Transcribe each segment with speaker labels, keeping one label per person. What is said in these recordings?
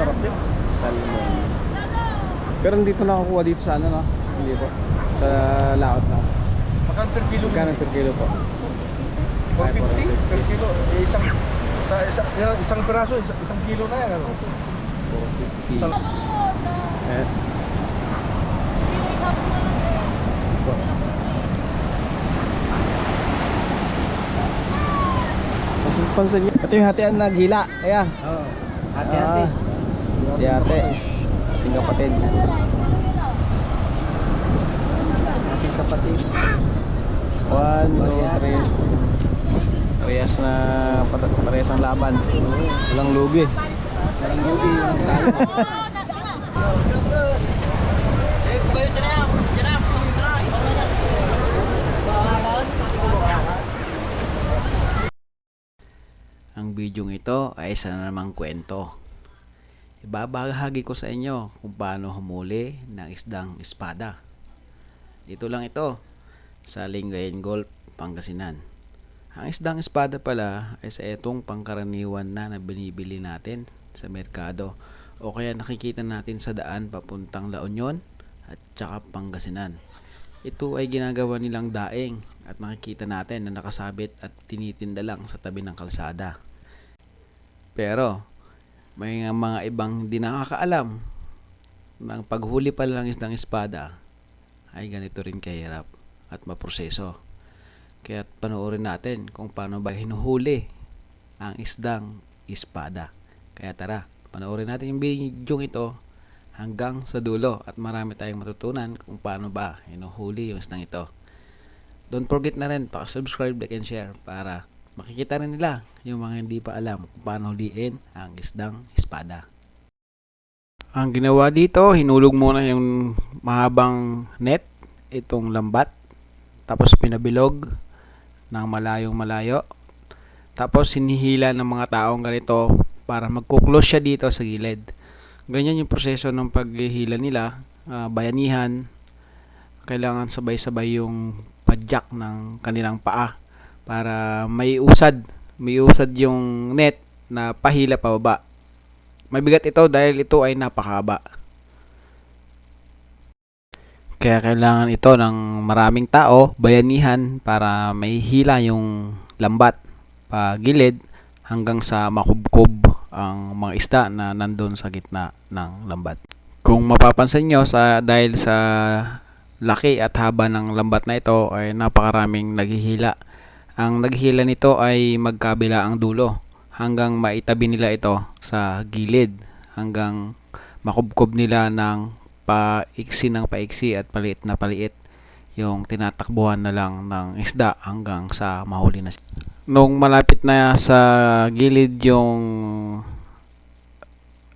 Speaker 1: Sarap yun.
Speaker 2: Salmon. Pero hindi ito nakakuha dito sa ano no? Hindi po. Sa laot na.
Speaker 1: Magkano per kilo?
Speaker 2: Magkano per kilo po?
Speaker 1: 450 per kilo. Eh, isang, sa, isa, yan, isang piraso, isang, isang kilo na yan. Ano?
Speaker 2: 450.
Speaker 1: Sal-
Speaker 2: Eh. Po. Pansin niyo. Ito yung hatian na gila. Ayan.
Speaker 1: Oo.
Speaker 2: Hati-hati. Hati-hati. Ating kapatid.
Speaker 1: Ating kapatid.
Speaker 2: One, two, three. Parehas na parehas ang laban. Walang lugi.
Speaker 1: Parang lugi.
Speaker 3: Ang bidyong ito ay isa na namang kwento. Ibabahagi ko sa inyo kung paano humuli ng isdang espada. Dito lang ito sa Lingayen Golf, Pangasinan. Ang isdang espada pala ay sa itong pangkaraniwan na na binibili natin sa merkado o kaya nakikita natin sa daan papuntang La Union at tsaka Pangasinan. Ito ay ginagawa nilang daing at nakikita natin na nakasabit at tinitinda lang sa tabi ng kalsada. Pero may mga ibang hindi nakakaalam ng paghuli pa lang isdang espada ay ganito rin kahirap at maproseso. Kaya panoorin natin kung paano ba hinuhuli ang isdang espada. Kaya tara, panoorin natin yung video ito hanggang sa dulo at marami tayong matutunan kung paano ba hinuhuli yung isdang ito. Don't forget na rin, pa-subscribe, like, and share para makikita rin nila yung mga hindi pa alam kung paano huliin ang isdang espada. Ang ginawa dito, hinulog muna yung mahabang net, itong lambat, tapos pinabilog ng malayong malayo. Tapos hinihila ng mga taong ganito para magkuklose siya dito sa gilid. Ganyan yung proseso ng paghihila nila, ah, bayanihan, kailangan sabay-sabay yung padyak ng kanilang paa para may usad, may usad yung net na pahila pababa. Mabigat ito dahil ito ay napakahaba. Kaya kailangan ito ng maraming tao, bayanihan para may hila yung lambat pa gilid hanggang sa makubkob ang mga isda na nandun sa gitna ng lambat. Kung mapapansin nyo sa dahil sa laki at haba ng lambat na ito ay napakaraming naghihila. Ang naghihila nito ay magkabila ang dulo hanggang maitabi nila ito sa gilid hanggang makubkob nila ng paiksi ng paiksi at paliit na paliit yung tinatakbuhan na lang ng isda hanggang sa mahuli na. Nung malapit na sa gilid yung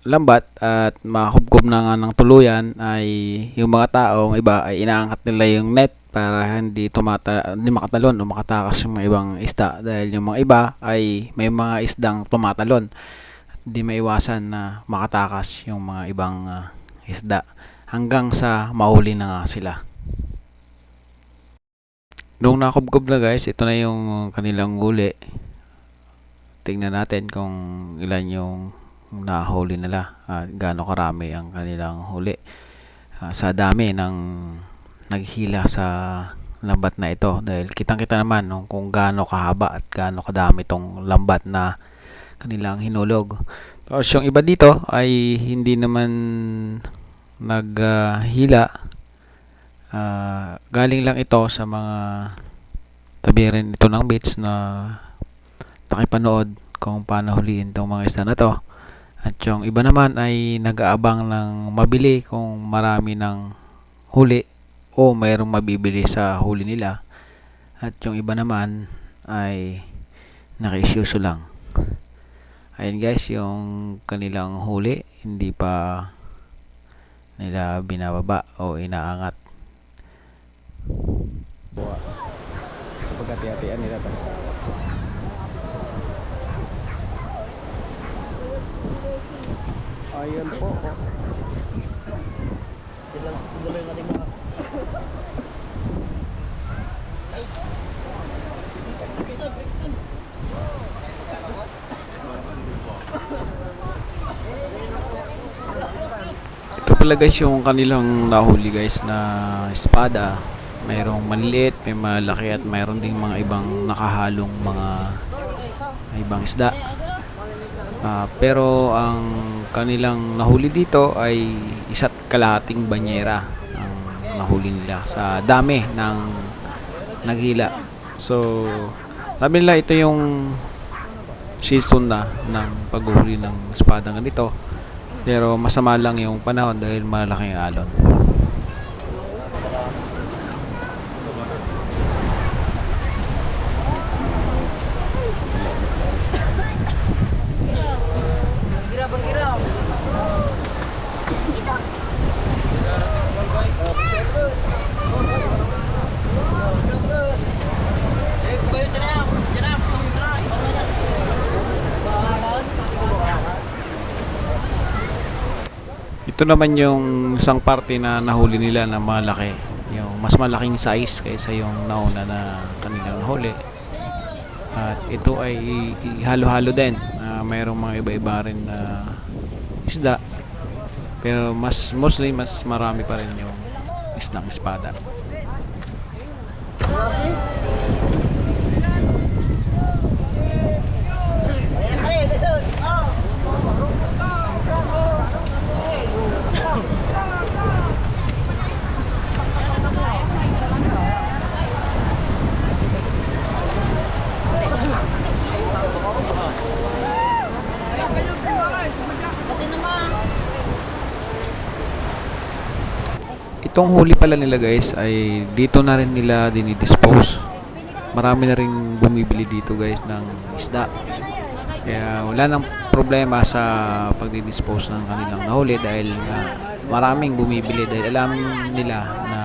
Speaker 3: lambat at makahubkob na nga ng tuluyan ay yung mga taong iba ay inaangkat nila yung net para hindi tumata hindi makatalon o makatakas yung mga ibang isda dahil yung mga iba ay may mga isdang tumatalon at hindi maiwasan na makatakas yung mga ibang ah, isda hanggang sa mahuli na nga sila. Nung nakubkob na guys, ito na yung kanilang huli. Tingnan natin kung ilan yung nahuli nila at gaano karami ang kanilang huli Ah, sa dami ng naghila sa lambat na ito. Dahil kitang kita naman no, kung gaano kahaba at gaano kadami itong lambat na kanilang hinulog. Tapos yung iba dito ay hindi naman naghila. Ah, galing lang ito sa mga tabi rin ito ng beach na nakipanood kung paano huliin itong mga isda na to. At yung iba naman ay nag-aabang ng mabili kung marami ng huli o mayroong mabibili sa huli nila. At yung iba naman ay nakisyuso lang. Ayun guys, yung kanilang huli hindi pa nila binababa o inaangat.
Speaker 2: Buwa. Sa pagkati-hatian nila to. Ayun po. oh.
Speaker 3: Pala guys yung kanilang nahuli guys na espada. Mayroong maliliit, may malaki at mayroon ding mga ibang nakahalong mga ibang isda. Ah, pero ang kanilang nahuli dito ay isa't kalahating banyera nahuli nila sa dami ng naghila. So, sabi nila ito yung season na ng paghuli ng espada ganito. Pero masama lang yung panahon dahil malaking alon. Ito naman yung isang parte na nahuli nila na malaki. Yung mas malaking size kaysa yung nauna na kanilang nahuli. At ito ay halo-halo din. Ah, mayroong mga iba-iba rin na isda. Pero mas mostly mas marami pa rin yung isdang espada. Itong huli pala nila guys ay dito na rin nila dinidispose. Marami na rin bumibili dito guys ng isda. Kaya wala nang problema sa pagdidispose ng kanilang nahuli dahil nga maraming bumibili dahil alam nila na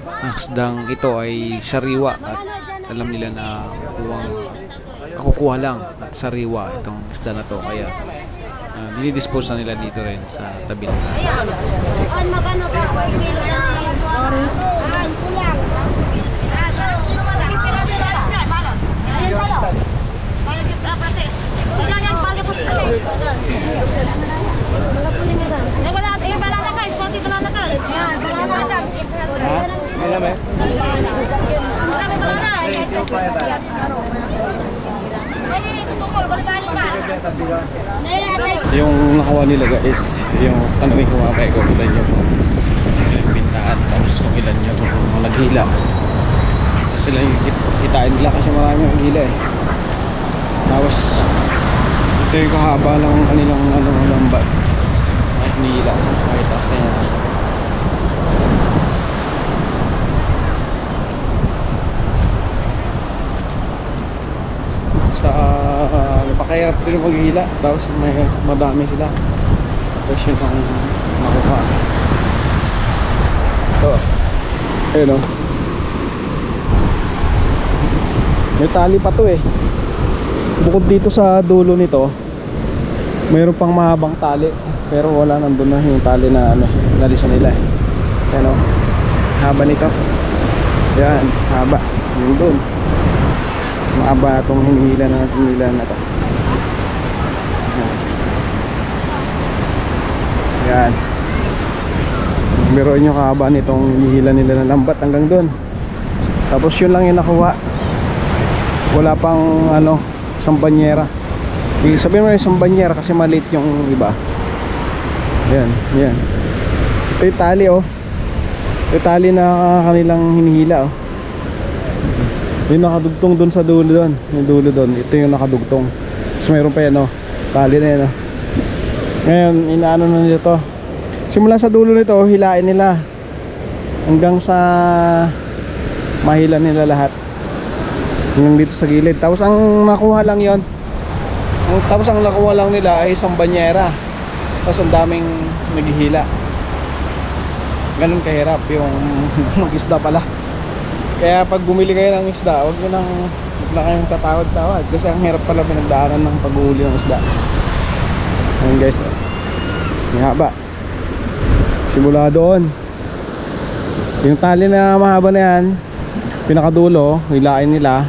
Speaker 3: ang isdang ito ay sariwa at alam nila na kukuhang kakukuha lang at sariwa itong isda na to kaya uh, dinidispose na nila dito rin sa tabi nila.
Speaker 4: An magano ka? Kilo na. An kulang. Ayun
Speaker 2: Yung nakuha nila guys, yung ano yung kumapay ko, ilan yung bintaan, tapos kung ilan yung naghila. Sila yung kit- kitain nila kasi marami yung hila eh. Tapos ito yung kahaba ng kanilang ano, lambat. At nila. Ay, taas na yan. sa uh, napakahirap din maghila tapos may madami sila. Tapos yun ang makuha ito ayun o may tali pa to eh. Bukod dito sa dulo nito mayroon pang mahabang tali. Pero wala nandun na yung tali na ano nalisan nila eh. Ayun o haba nito. Yan haba. Yung doon maaba itong hinihila na hinihila na to yan biroin yung kahaba nitong hinihila nila na lambat hanggang doon tapos yun lang yung nakuha. Wala pang ano isang banyera Ibig sabihin mo yung isang banyera kasi maliit yung iba. Yan yan ito yung tali oh. Ito yung tali na kanilang hinihila oh. Yung nakadugtong doon sa dulo doon yung dulo doon ito yung nakadugtong. Tapos mayroon pa yan oh. Tali na yan oh ngayon inaano na nila to. Simula sa dulo nito hilain nila. Hanggang sa mahila nila lahat. Hanggang dito sa gilid. Tapos ang nakuha lang yon tapos ang nakuha lang nila ay isang banyera. Tapos ang daming naghihila. Ganun kahirap yung mag-isda pala. Kaya pag bumili kayo ng isda, huwag nyo nang huwag na kayong tatawad-tawad. Kasi ang hirap pala pinagdaanan ng paghuli ng isda. Ayun guys, may haba. Simula doon. Yung tali na mahaba na yan, pinakadulo, hilain nila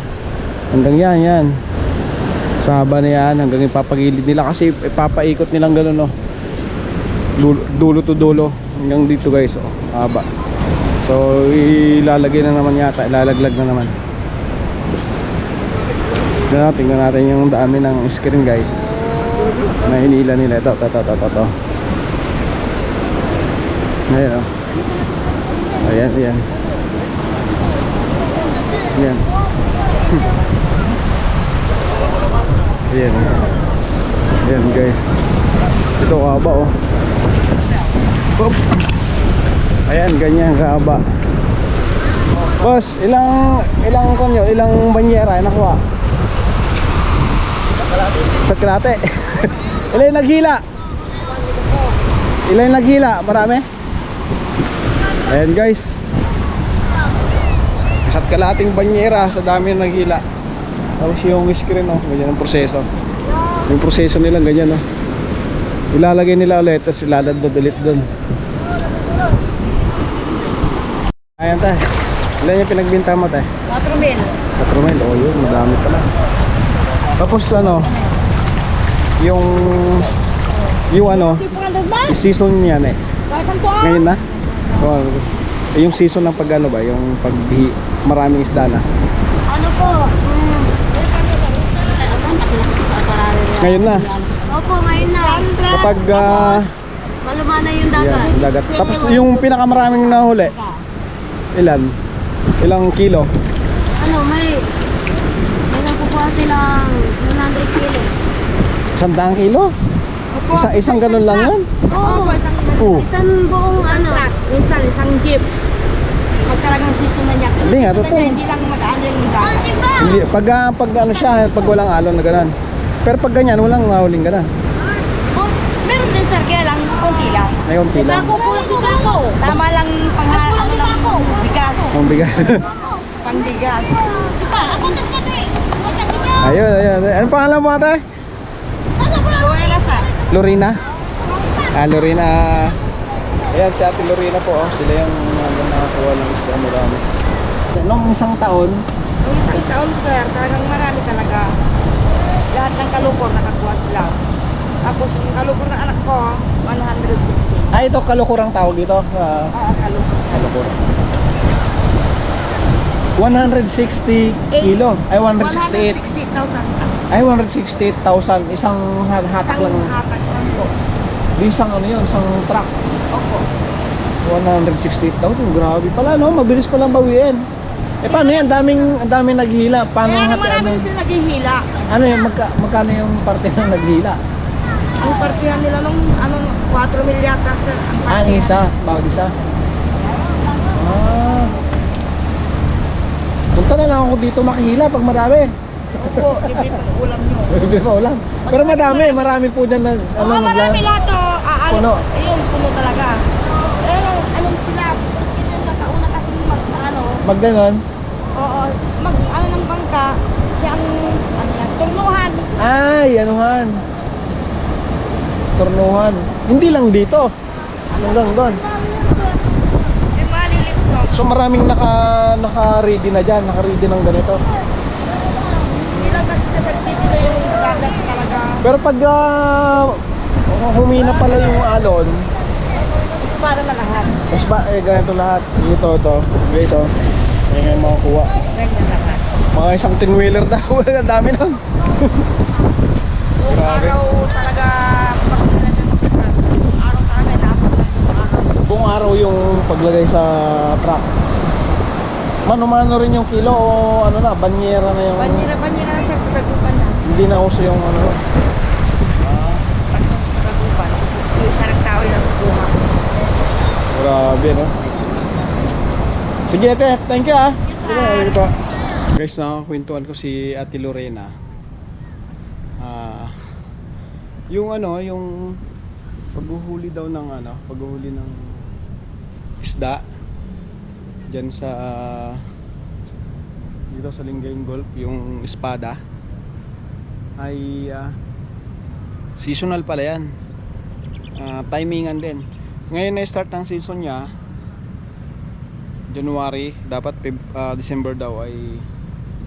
Speaker 2: hanggang yan, yan. Sa haba na yan, hanggang ipapagilid nila kasi ipapaikot nilang ganun, no. Dulo, dulo to dulo, hanggang dito guys oh haba so ilalagay na naman yata ilalaglag na naman tingnan natin, tingnan natin yung dami ng screen guys na hinila nila ito ito ito ito, ito. ayan oh ayan ayan ayan ayan ayan guys ito kaba oh Oop. Ayan, ganyan kahaba. Boss, ilang ilang konyo, ilang banyera nakuha? Sa kalate. ilan naghila? Ilan naghila? Marami? Ayan guys. Isa't kalating banyera sa dami ng naghila. Tapos yung screen oh, ganyan ang proseso. Yung proseso nila ganyan oh. Ilalagay nila ulit tapos ilalagdod ulit doon. Ayan tayo. Ilan yung pinagbinta mo tayo?
Speaker 4: 4 mil.
Speaker 2: 4 mil. Oh yun, madami pala. Tapos ano, yung yung ano, season niyan eh. Ngayon na? Oh, yung season ng pag ano ba, yung pag maraming isda na.
Speaker 4: Ano po?
Speaker 2: Ngayon na.
Speaker 4: Opo, ngayon na.
Speaker 2: Kapag ah,
Speaker 4: Maluma na yung dagat.
Speaker 2: yan, dagat. Tapos yung pinakamaraming nahuli, ilan? Ilang kilo?
Speaker 4: Ano, may... May nakukuha silang 100 kilo.
Speaker 2: Isang daang kilo? Isa, isang ganun lang yan?
Speaker 4: Oo, isang,
Speaker 2: Oo.
Speaker 4: isang buong
Speaker 5: Isang
Speaker 4: ano.
Speaker 5: truck, minsan isang jeep. Pag talagang season na niya.
Speaker 2: Hindi nga, totoo.
Speaker 5: niya, Hindi lang mag-ano yung dagat.
Speaker 2: Hindi, pag, ah, pag ano siya, pag walang alon na ganun. Pero pag ganyan, walang nahuling ganun.
Speaker 5: Oh, meron din sir, kaya lang konti lang.
Speaker 2: May unti lang.
Speaker 5: Ako po, ako. Tama lang pang ano lang bigas.
Speaker 2: Ang bigas.
Speaker 5: Pang bigas.
Speaker 2: ayun, ayun. Ano pangalan mo ate? Lorena? Ah, Lorena. Ayan, si ate Lorena po. Oh. Sila yung mga nakakuha ng isda marami. Nung isang taon,
Speaker 5: Nung isang taon sir, talagang marami talaga. Lahat ng kalukor nakakuha sila. Tapos yung kalukor ng anak ko, 160.
Speaker 2: ah ito kalukurang tawag dito. Ah,
Speaker 5: Oo, kalukor sir.
Speaker 2: kalukurang. 160 kilo. Ay, 168.
Speaker 5: 160,000 sir.
Speaker 2: Ay, 168,000. Isang hat- hatak
Speaker 5: Isang
Speaker 2: lang.
Speaker 5: hatak lang po.
Speaker 2: Isang ano yun, isang truck.
Speaker 5: Opo.
Speaker 2: 168,000. Grabe pala, no? Mabilis palang bawiin. Eh, paano yan? Daming, ang daming naghihila. Paano
Speaker 5: Kaya
Speaker 2: hati,
Speaker 5: naman
Speaker 2: ano,
Speaker 5: namin sila naghihila.
Speaker 2: ano yung magka, magkano yung parte ng naghihila?
Speaker 5: Ang partihan nila nung ano, 4 mil yata sir. Ang
Speaker 2: Ah,
Speaker 5: partihan.
Speaker 2: isa. Bawat isa. Ah. Punta na lang ako dito makihila pag marami.
Speaker 5: Opo, libre pang ulam nyo.
Speaker 2: Hindi pa ulam. Pero madami, marami po dyan na, ano,
Speaker 5: Oo, marami lahat to. Ah, ano,
Speaker 2: Puno.
Speaker 5: Ayun, puno talaga. Pero, anong sila, sino yung nakauna kasi mag, ano,
Speaker 2: Mag ganon.
Speaker 5: oo, mag, ano ng bangka, siya ang, ano yan, turnuhan.
Speaker 2: Ay, anuhan. Turnuhan. Hindi lang dito. Hanggang doon.
Speaker 5: May maliliit so.
Speaker 2: So maraming naka naka-ready na diyan, naka-ready ng ganito.
Speaker 5: Hindi lang kasi sa dito na yung dagat talaga.
Speaker 2: Pero pag ah, humina pala yung alon,
Speaker 5: Espada na lahat.
Speaker 2: mas ba eh ganito lahat. Ito to, guys oh. May mga kuha.
Speaker 5: Ganyan lahat.
Speaker 2: Mga isang 10 wheeler daw, ang dami nun. Grabe.
Speaker 5: araw talaga, araw talaga, dapat yung.
Speaker 2: Buong araw yung paglagay sa truck. Mano-mano rin yung kilo o ano na, banyera na yung
Speaker 5: Banyera, banyera na siya, pagagupan na.
Speaker 2: Hindi na uso yung ano.
Speaker 5: Pagkas pagagupan, yung isang tao lang kukuha.
Speaker 2: Grabe no. Sige ate, thank you ah. Sige, sige po. Guys, nakakwentuhan ko si Ate Lorena. Ah, yung ano, yung paghuhuli daw ng ano, paghuhuli ng isda diyan sa dito sa Lingayen Gulf, yung espada ay ah, seasonal pala yan. Ah, timingan din. Ngayon na start ng season niya January, dapat ah, December daw ay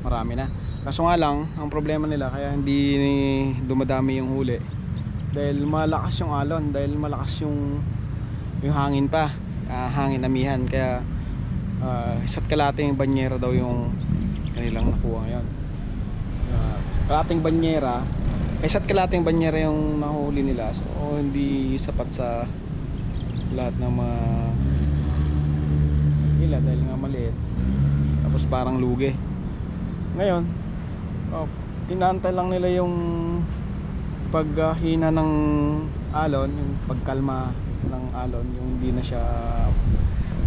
Speaker 2: marami na. Kaso nga lang, ang problema nila kaya hindi dumadami yung huli. Dahil malakas yung alon, dahil malakas yung yung hangin pa ah, hangin amihan kaya uh, isa't kalating banyera daw yung kanilang nakuha ngayon Ah, kalating banyera. Ay isa't kalating banyera yung nahuli nila. So hindi sapat sa lahat ng mga nila dahil nga maliit. Tapos parang lugi. Ngayon oh, inaantay lang nila yung paghina ng alon yung pagkalma ng alon yung hindi na siya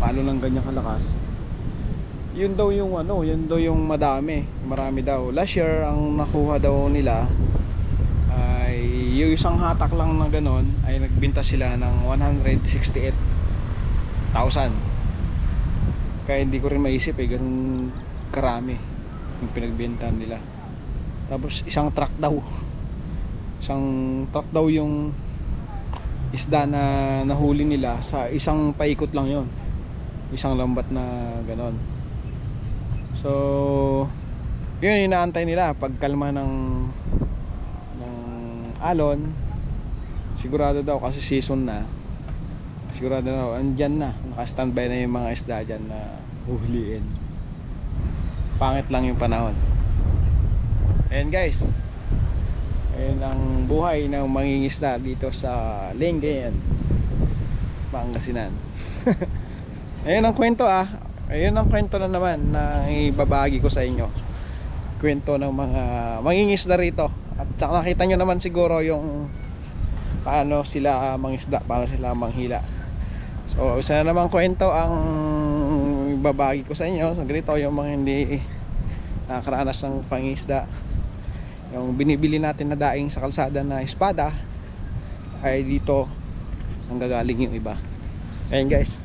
Speaker 2: palo ng ganyan kalakas yun daw yung ano yun daw yung madami. Marami daw. Last year ang nakuha daw nila ay yung isang hatak lang na ganon ay nagbinta sila ng 168,000 kaya hindi ko rin maisip eh ganun karami yung pinagbenta nila. Tapos isang truck daw. Isang truck daw yung isda na nahuli nila sa isang paikot lang yon isang lambat na ganon so yun inaantay nila pagkalma ng ng alon. Sigurado daw kasi season na. Sigurado daw andyan na. Naka-standby na yung mga isda dyan na huhuliin. Pangit lang yung panahon. Ayan guys. Ayan ang buhay ng mangingisda dito sa Lingayen Pangasinan. Ayan ang kwento ah ayun ang kwento na naman na ibabagi ko sa inyo. Kwento ng mga mangingisda rito. At saka nakita nyo naman siguro yung paano sila mangisda paano sila manghila. So isa na naman kwento ang ibabagi ko sa inyo. So, ganito yung mga hindi nakakaranas ng pangisda yung binibili natin na daing sa kalsada na espada ay dito ang gagaling yung iba. Ayun guys